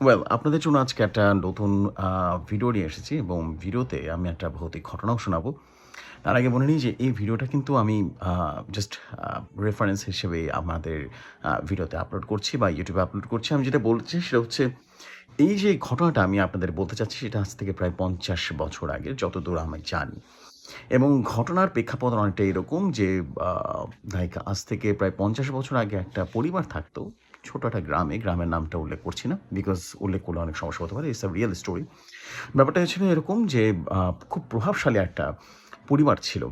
Well আপনাদের জন্য আজকে একটা নতুন ভিডিও নিয়ে এসেছি এবং ভিডিওতে আমি একটা ভৌতিক ঘটনাও শোনাবো। তার আগে বলে নিই যে এই ভিডিওটা কিন্তু আমি জাস্ট রেফারেন্স হিসেবে আমাদের ভিডিওতে আপলোড করছি বা ইউটিউবে আপলোড করছি। আমি যেটা বলছি সেটা হচ্ছে, এই যে ঘটনাটা আমি আপনাদের বলতে চাচ্ছি সেটা আজ থেকে প্রায় ৫০ বছর আগে, যতদূর আমি জানি। এবং ঘটনার প্রেক্ষাপট অনেকটা এরকম যে লাইক আজ থেকে প্রায় ৫০ বছর আগে একটা পরিবার থাকতো ছোট একটা গ্রামে। গ্রামের নামটা উল্লেখ করছি না। বিকজ উল্লেখ করলে অনেক সমস্যা হতে পারে। It's a real story. ব্যাপারটা ছিল এরকম যে খুব প্রভাবশালী একটা পরিবার ছিল।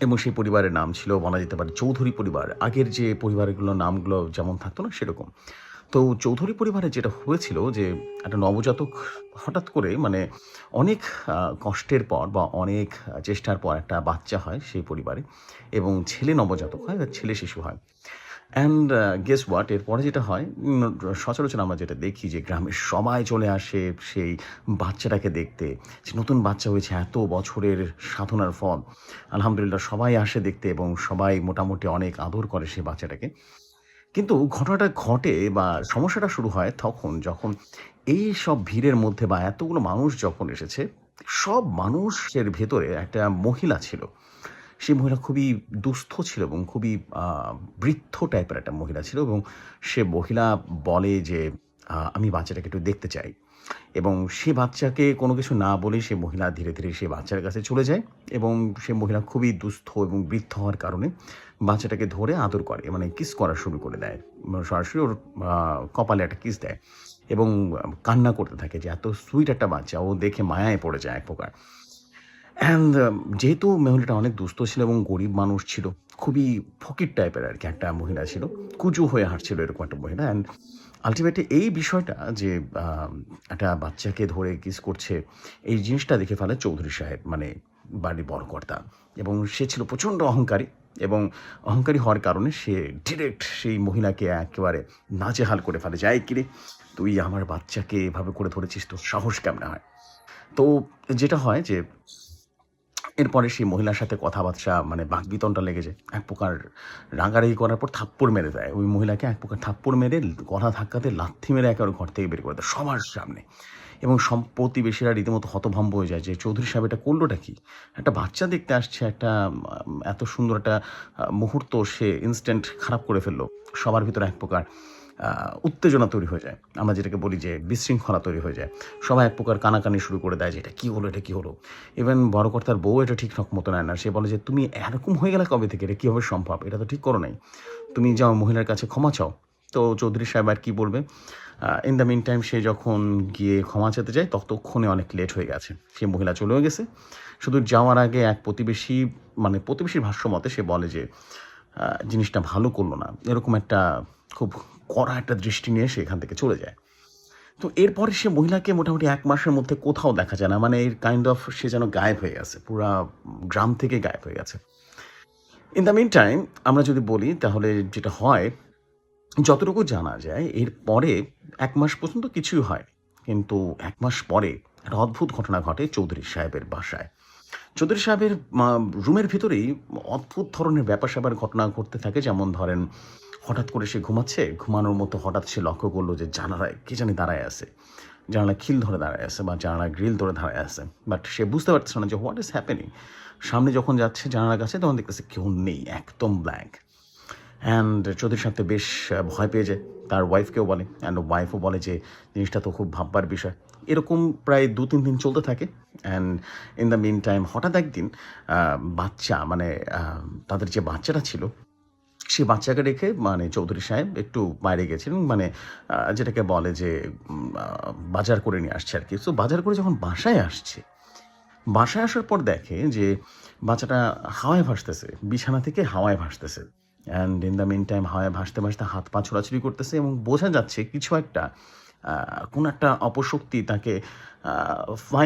এবং সেই পরিবারের নাম ছিল বলা যেতে পারে চৌধুরী পরিবার। আগের যে পরিবারগুলোর নামগুলো যেমন থাকতো না, সেরকম। তো চৌধুরী পরিবারে যেটা হয়েছিল যে, একটা নবজাতক হঠাৎ করে মানে অনেক কষ্টের পর বা অনেক চেষ্টার পর একটা বাচ্চা হয় সেই পরিবারে, এবং ছেলে নবজাতক হয় ছেলে শিশু হয়। And guess what? এরপরে যেটা হয় সচরাচর আমরা যেটা দেখি যে গ্রামের সবাই চলে আসে সেই বাচ্চাটাকে দেখতে। যে নতুন বাচ্চা হয়েছে এত বছরের সাধনার ফল। আলহামদুলিল্লাহ সবাই আসে দেখতে এবং সবাই মোটামুটি অনেক আদর করে সেই বাচ্চাটাকে। কিন্তু ঘটনাটা ঘটে বা সমস্যাটা শুরু হয় তখন যখন এই সব ভিড়ের মধ্যে বা এতগুলো মানুষ যখন এসেছে, সব মানুষের ভেতরে একটা মহিলা ছিল। সেই মহিলা খুবই দুস্থ ছিল এবং খুবই বৃদ্ধ টাইপের একটা মহিলা ছিল এবং সে মহিলা বলে যে, "আমি বাচ্চাটাকে একটু দেখতে চাই।" এবং সে বাচ্চাকে কোনো কিছু না বলে সে মহিলা ধীরে, ধীরে সে বাচ্চার কাছে চলে যায় এবং সে মহিলা খুবই দুস্থ এবং বৃদ্ধ হওয়ার কারণে বাচ্চাটাকে ধরে আদর করে। মানে কিস করা শুরু করে দেয়। মানে সরাসরি ওর কপালে একটা কিস দেয় এবং কান্না করতে থাকে যে এত সুইট একটা বাচ্চা ও দেখে মায়ায় পড়ে যায় এক প্রকার। অ্যান্ড যেহেতু মহিলাটা অনেক দুস্থ ছিল এবং গরিব মানুষ ছিল, খুবই ফকির টাইপের আর কি একটা মহিলা ছিল। কুঁজো হয়ে হাঁটছিল এরকম একটা মহিলা অ্যান্ড আল্টিমেটলি এই বিষয়টা যে একটা বাচ্চাকে ধরে কিস করছে, এই জিনিসটা দেখে ফেলে চৌধুরী সাহেব মানে বাড়ির বড় কর্তা এবং সে ছিল প্রচণ্ড অহংকারী এবং অহংকারী হওয়ার কারণে সে ডিরেক্ট সেই মহিলাকে একেবারে নাচেহাল করে ফেলে যায় "এই কিরে তুই আমার বাচ্চাকে এভাবে করে ধরেছিস তোর সাহস কেমন হয়?" তো যেটা হয় যে এরপরে সেই মহিলার সাথে কথাবার্তা মানে বাকবিতণ্ডা লেগে যায়। এক প্রকার রাগারাগি করার পর থাপ্পড় মেরে দেয়। ওই মহিলাকে এক প্রকার থাপ্পড় মেরে গলা ধাক্কাতে লাথি মেরে একেবারে ঘর থেকে বের করে দেয় সবার সামনে। এবং সব প্রতিবেশীরা রীতিমতো হতভম্ব হয়ে যায় যে, চৌধুরী সাহেব, এটা করলোটা কি? একটা বাচ্চা দেখতে আসছে, একটা এত সুন্দর একটা মুহূর্ত সে ইনস্ট্যান্ট খারাপ করে ফেলল সবার ভিতরে এক প্রকার উত্তেজনা তৈরি হয়ে যায়। আমরা যেটাকে বলি যে বিশৃঙ্খলা তৈরি হয়ে যায়। সবাই এক প্রকার কানাকানি শুরু করে দেয় যে, "এটা কী হলো? এটা কী হলো?" ইভেন বড় কর্তার বউ এটা ঠিকঠাক মতো নেয় না। সে বলে যে, "তুমি এরকম হয়ে গেলে কবে থেকে? এটা কীভাবে সম্ভব? এটা তো ঠিক করো নাই। তুমি যাও মহিলার কাছে ক্ষমা চাও।" তো চৌধুরী সাহেব আর কি বলবে? ইন দ্য মিন টাইম সে যখন গিয়ে ক্ষমা চাইতে যায় ততক্ষণে অনেক লেট হয়ে গেছে। সে মহিলা চলেও গেছে। শুধু যাওয়ার আগে এক প্রতিবেশী মানে প্রতিবেশীর ভাষ্য মতে সে বলে যে, "জিনিসটা ভালো করল না।" এরকম একটা খুব কড়া একটা দৃষ্টি নিয়ে সে এখান থেকে চলে যায়। তো এরপরে সে মহিলাকে মোটামুটি এক মাসের মধ্যে কোথাও দেখা যায় না। মানে এর কাইন্ড অফ সে যেন গায়েব হয়ে গেছে। পুরা গ্রাম থেকে গায়েব হয়ে গেছে। ইন দ্য মিন টাইম আমরা যদি বলি তাহলে যেটা হয়, যতটুকু জানা যায় এর পরে এক মাস পর্যন্ত কিছুই হয় কিন্তু এক মাস পরে একটা অদ্ভুত ঘটনা ঘটে চৌধুরী সাহেবের বাসায়। চৌধুরী সাহেবের রুমের ভিতরেই অদ্ভুত ধরনের ব্যাপার-স্যাপার ঘটনা ঘটতে থাকে। যেমন ধরেন হঠাৎ করে সে ঘুমাচ্ছে, ঘুমানোর মতো হঠাৎ সে লক্ষ্য করল যে জানালায় কে জানি দাঁড়ায় আছে। জানালায় খিল ধরে দাঁড়ায় আছে বা জানালায় গ্রিল ধরে দাঁড়ায় আছে। বাট সে বুঝতে পারছে না যে হোয়াট ইজ হ্যাপেনিং? সামনে যখন যাচ্ছে জানালার কাছে তখন দেখতেছে কেউ নেই, একদম ব্ল্যাঙ্ক। অ্যান্ড চৌধুরী সাথে বেশ ভয় পেয়ে যায়। তার ওয়াইফকেও বলে অ্যান্ড ওয়াইফও বলে যে, "জিনিসটা তো খুব ভাববার বিষয়।" এরকম প্রায় ২-৩ দিন চলতে থাকে। And in the meantime হঠাৎ একদিন বাচ্চা মানে তাদের যে বাচ্চাটা ছিল, সে বাচ্চাকে রেখে মানে চৌধুরী সাহেব একটু বাইরে গেছিলেন। মানে যেটাকে বলে যে বাজার করে নিয়ে আসছে আর কি তো বাজার করে যখন বাসায় আসছে, বাসায় আসার পর দেখে যে বাচ্চাটা হাওয়ায় ভাসতেছে। বিছানা থেকে হাওয়ায় ভাসতেছে। And in the meantime হাওয়ায় ভাসতে, ভাসতে হাত পা ছোড়াছুড়ি করতেছে এবং বোঝা যাচ্ছে কিছু একটা কোনো একটা অপশক্তি তাকে আ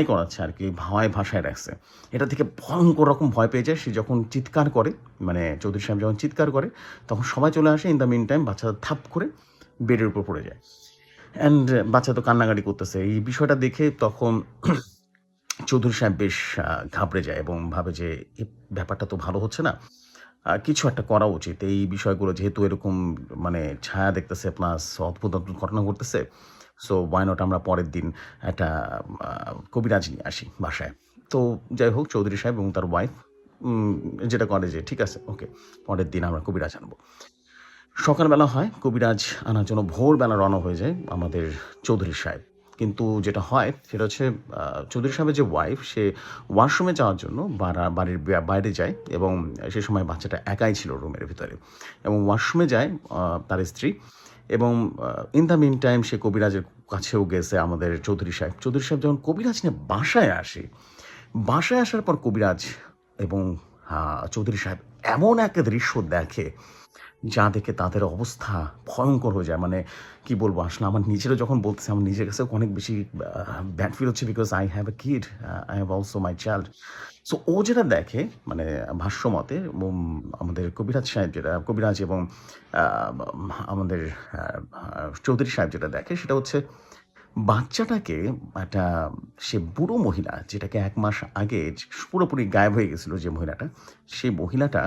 করাচ্ছে আর কি হাওয়ায় ভাষায় রাখছে। এটা থেকে ভয়ঙ্কর রকম ভয় পেয়ে যায়। সে যখন চিৎকার করে, মানে চৌধুরী সাহেব যখন চিৎকার করে, তখন সবাই চলে আসে। ইন দ্য মিন টাইম বাচ্চাটা থাপ করে বেডের উপর পড়ে যায়। অ্যান্ড বাচ্চা তো কান্নাকাটি করতেছে। এই বিষয়টা দেখে তখন চৌধুরী সাহেব বেশ ঘাবড়ে যায় এবং ভাবে যে ব্যাপারটা তো ভালো হচ্ছে না। কিছু একটা করা উচিত। এই বিষয়গুলো যেহেতু এরকম মানে ছায়া দেখতেছে প্লাস অদ্ভুত, অদ্ভুত ঘটনা ঘটতেছে। সো why not আমরা পরের দিন একটা কবিরাজ নিয়ে আসি বাসায়। তো, যাই হোক, চৌধুরী সাহেব এবং তার ওয়াইফ যেটা করে যে, ঠিক আছে ওকে পরের দিন আমরা কবিরাজ আনব। সকালবেলা হয়, কবিরাজ আনার জন্য ভোরবেলা রওনা হয়ে যায় আমাদের চৌধুরী সাহেব। কিন্তু যেটা হয়, সেটা হচ্ছে চৌধুরী সাহেবের যে ওয়াইফ সে ওয়াশরুমে যাওয়ার জন্য বাড়ির বাইরে যায় এবং সে সময় বাচ্চাটা একাই ছিল রুমের ভিতরে এবং ওয়াশরুমে যায় তার স্ত্রী এবং ইন দ্য মিন টাইম সে কবিরাজের কাছেও গেছে আমাদের চৌধুরী সাহেব। চৌধুরী সাহেব যখন কবিরাজ নিয়ে বাসায় আসে, বাসায় আসার পর কবিরাজ এবং চৌধুরী সাহেব এমন এক দৃশ্য দেখে, যা দেখে তাদের অবস্থা ভয়ঙ্কর হয়ে যায়। মানে কি বলব আসলে আমার নিজেরও যখন বলতেছি আমার নিজের কাছেও অনেক বেশি ব্যাড ফিল হচ্ছে because I have a kid, I have also my child. So ও যেটা দেখে মানে ভাষ্যমতে আমাদের কবিরাজ সাহেব যেটা কবিরাজ এবং আমাদের চৌধুরী সাহেব যেটা দেখে সেটা হচ্ছে বাচ্চাটাকে একটা সে বুড়ো মহিলা যেটাকে এক মাস আগে পুরোপুরি গায়েব হয়ে গেছিল যে মহিলাটা, সেই মহিলাটা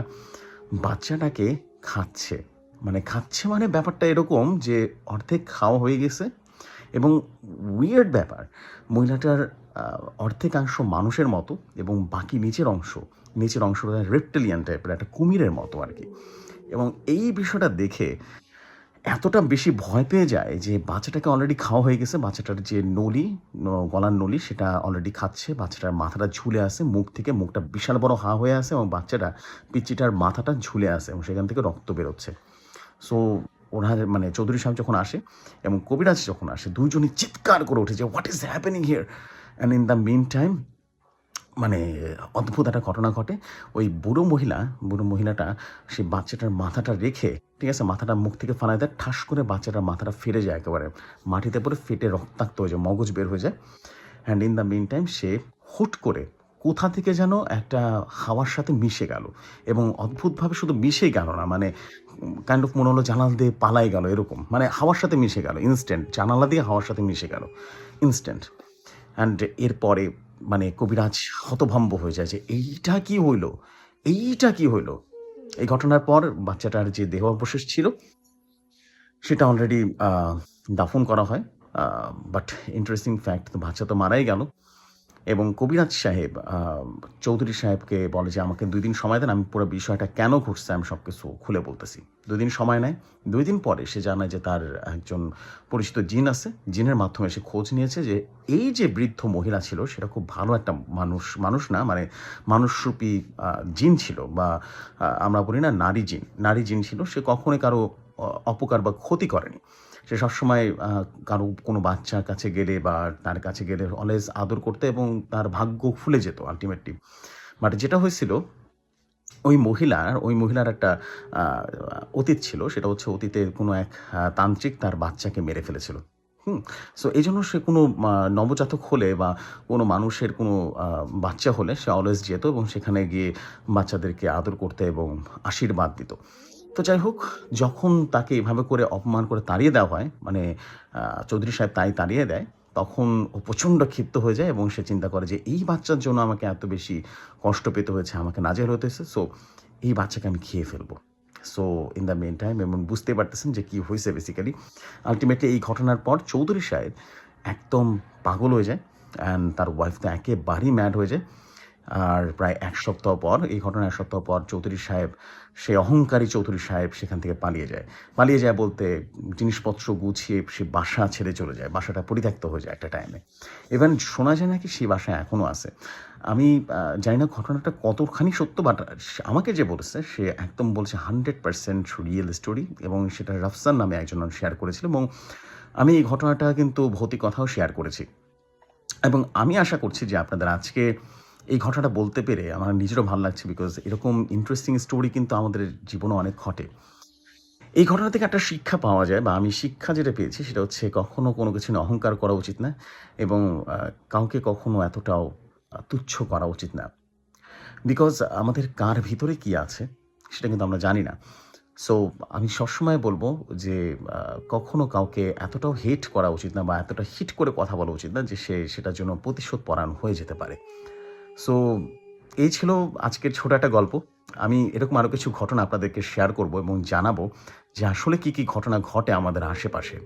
বাচ্চাটাকে খাচ্ছে। মানে খাচ্ছে মানে ব্যাপারটা এরকম যে অর্ধেক খাওয়া হয়ে গেছে এবং উইয়ার্ড ব্যাপার মহিলাটার অর্ধেকাংশ মানুষের মতো এবং বাকি নিচের অংশ, নিচের অংশটা রেপ্টেলিয়ান টাইপের একটা কুমিরের মতো আর কি এবং এই বিষয়টা দেখে এতটা বেশি ভয় পেয়ে যায় যে বাচ্চাটাকে অলরেডি খাওয়া হয়ে গেছে। বাচ্চাটার যে নলি, গলার নলি সেটা অলরেডি খাচ্ছে। বাচ্চাটার মাথাটা ঝুলে আছে মুখ থেকে। মুখটা বিশাল বড় হা হয়ে আছে এবং বাচ্চাটা পিচ্চিটার মাথাটা ঝুলে আছে এবং সেখান থেকে রক্ত বেরোচ্ছে। সো ওনার মানে চৌধুরী সাহেব যখন আসে এবং কবিরাজ যখন আসে ২ জনই চিৎকার করে উঠেছে "what is happening here?" And in the meantime মানে অদ্ভুত একটা ঘটনা ঘটে। ওই বুড়ো মহিলা, বুড়ো মহিলাটা সেই বাচ্চাটার মাথাটা রেখে, ঠিক আছে? মাথাটা মুখ থেকে ফালায় দেয়। ঠাস করে বাচ্চাটার মাথাটা ফেটে যায় একেবারে। মাটিতে পড়ে ফেটে রক্তাক্ত হয়ে যায়, মগজ বের হয়ে যায়। And in the meantime সে হুট করে কোথা থেকে যেন একটা হাওয়ার সাথে মিশে গেল এবং অদ্ভুতভাবে শুধু মিশেই গেল না মানে কাইন্ড অফ মনে হলো জানাল দিয়ে পালাই গেল এরকম। মানে হাওয়ার সাথে মিশে গেল ইনস্ট্যান্ট। জানালা দিয়ে হাওয়ার সাথে মিশে গেল ইনস্ট্যান্ট। অ্যান্ড এরপরে মানে কবিরাজ হতভম্ব হয়ে যায় যে, "এইটা কি হইল? এইটা কি হইল?" এই ঘটনার পর বাচ্চাটার যে দেহ অবশেষ ছিল সেটা অলরেডি দাফন করা হয়। বাট ইন্টারেস্টিং ফ্যাক্ট বাচ্চা তো মারাই গেল এবং কবিরাজ সাহেব চৌধুরী সাহেবকে বলে যে, "আমাকে দুই দিন সময় দেন। আমি পুরো বিষয়টা কেন ঘটছে আমি সব কিছু খুলে বলতেছি।" ২ দিন সময় নেয়। দুই দিন পরে সে জানায় যে তার একজন পরিচিত জিন আছে। জিনের মাধ্যমে সে খোঁজ নিয়েছে যে এই যে বৃদ্ধ মহিলা ছিল সেটা খুব ভালো একটা মানুষ, মানুষ না মানে মানুষরূপী জিন ছিল বা আমরা বলি না নারী জিন, নারী জিন ছিল। সে কখনোই কারও অপকার বা ক্ষতি করেনি। সে সবসময় কারও কোনো বাচ্চার কাছে গেলে বা তার কাছে গেলে অলওয়েজ আদর করত এবং তার ভাগ্য খুলে যেত আল্টিমেটলি। বাট যেটা হয়েছিল, ওই মহিলার ওই মহিলার একটা অতীত ছিল। সেটা হচ্ছে অতীতে কোনো এক তান্ত্রিক তার বাচ্চাকে মেরে ফেলেছিল। হুম? সো এই জন্য সে কোনো নবজাতক হলে বা কোনো মানুষের কোনো বাচ্চা হলে সে অলওয়েজ যেত এবং সেখানে গিয়ে বাচ্চাদেরকে আদর করতে এবং আশীর্বাদ দিত। তো যাই হোক যখন তাকে এভাবে করে অপমান করে তাড়িয়ে দেওয়া হয় মানে চৌধুরী সাহেব তাই তাড়িয়ে দেয়, তখন ও প্রচণ্ড ক্ষিপ্ত হয়ে যায় এবং সে চিন্তা করে যে এই বাচ্চার জন্য আমাকে এত বেশি কষ্ট পেতে হয়েছে, আমাকে নাজেহাল হতে হয়েছে। সো এই বাচ্চাকে আমি খেয়ে ফেলব। So in the meantime এবং বুঝতেই পারতেছেন যে কি হয়েছে বেসিক্যালি। আল্টিমেটলি এই ঘটনার পর চৌধুরী সাহেব একদম পাগল হয়ে যায় অ্যান্ড তার ওয়াইফ তো একেবারেই ম্যাড হয়ে যায়। আর প্রায় এক সপ্তাহ পর এই ঘটনা এক সপ্তাহ পর চৌধুরী সাহেব, সে অহংকারী চৌধুরী সাহেব সেখান থেকে পালিয়ে যায়। পালিয়ে যায় বলতে জিনিসপত্র গুছিয়ে সে বাসা ছেড়ে চলে যায়। বাসাটা পরিত্যক্ত হয়ে যায় একটা টাইমে। ইভেন শোনা যায় নাকি সেই বাসায় এখনও আছে। আমি জানি না ঘটনাটা কতখানি সত্য বাট আমাকে যে বলেছে সে একদম বলছে 100% রিয়েল স্টোরি এবং সেটা রাফসান নামে একজন শেয়ার করেছিল এবং আমি এই ঘটনাটা কিন্তু ভৌতিক কথাও শেয়ার করেছি। এবং আমি আশা করছি যে আপনাদের আজকে এই ঘটনাটা বলতে পেরে আমার নিজেরও ভালো লাগছে বিকজ এরকম ইন্টারেস্টিং স্টোরি কিন্তু আমাদের জীবনে অনেক ঘটে। এই ঘটনা থেকে একটা শিক্ষা পাওয়া যায় বা আমি শিক্ষা যেটা পেয়েছি সেটা হচ্ছে কখনো কোনো কিছু নিয়ে অহংকার করা উচিত না এবং কাউকে কখনো এতটাও তুচ্ছ করা উচিত না। বিকজ আমাদের কার ভিতরে কি আছে সেটা কিন্তু আমরা জানি না। সো আমি সবসময় বলব যে কখনো কাউকে এতটাও হেট করা উচিত না বা এতটা হিট করে কথা বলা উচিত না যে সে সেটার জন্য প্রতিশোধ পরায়ণ হয়ে যেতে পারে। সো এই ছিল আজকের ছোট একটা গল্প। আমি এরকম আরও কিছু ঘটনা আপনাদেরকে শেয়ার করব এবং জানাব যে আসলে কী কী ঘটনা ঘটে আমাদের আশেপাশে।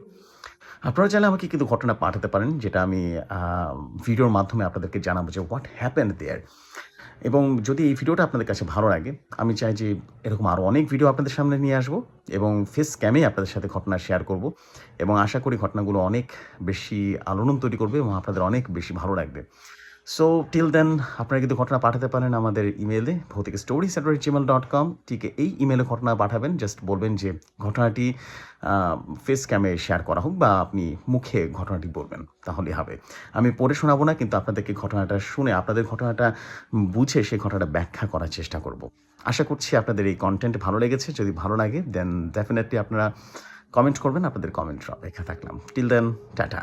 আপনারা চাইলে আমাকে কিন্তু ঘটনা পাঠাতে পারেন, যেটা আমি ভিডিওর মাধ্যমে আপনাদেরকে জানাব যে হোয়াট হ্যাপেন দেয়ার এবং যদি এই ভিডিওটা আপনাদের কাছে ভালো লাগে, আমি চাই যে এরকম আরও অনেক ভিডিও আপনাদের সামনে নিয়ে আসব এবং ফেস ক্যামে আপনাদের সাথে ঘটনা শেয়ার করব এবং আশা করি ঘটনাগুলো অনেক বেশি আলোড়ন তৈরি করবে এবং আপনাদের অনেক বেশি ভালো লাগবে। সো টিল দেন আপনারা কিন্তু ঘটনা পাঠাতে পারেন আমাদের ইমেলে ভৌতিক স্টোরি স্যাটারি জিমেল ডট কম ঠিক এই ইমেলে ঘটনা পাঠাবেন জাস্ট বলবেন যে ঘটনাটি ফেস ক্যামে শেয়ার করা হোক বা আপনি মুখে ঘটনাটি বলবেন তাহলে হবে। আমি পড়ে শোনাবো না, কিন্তু আপনাদেরকে ঘটনাটা শুনে, আপনাদের ঘটনাটা বুঝে সেই ঘটনাটা ব্যাখ্যা করার চেষ্টা করব। আশা করছি আপনাদের এই কন্টেন্ট ভালো লেগেছে, যদি ভালো লাগে দেন ডেফিনেটলি আপনারা কমেন্ট করবেন, আপনাদের কমেন্ট অপেক্ষা থাকলাম। Till then tata.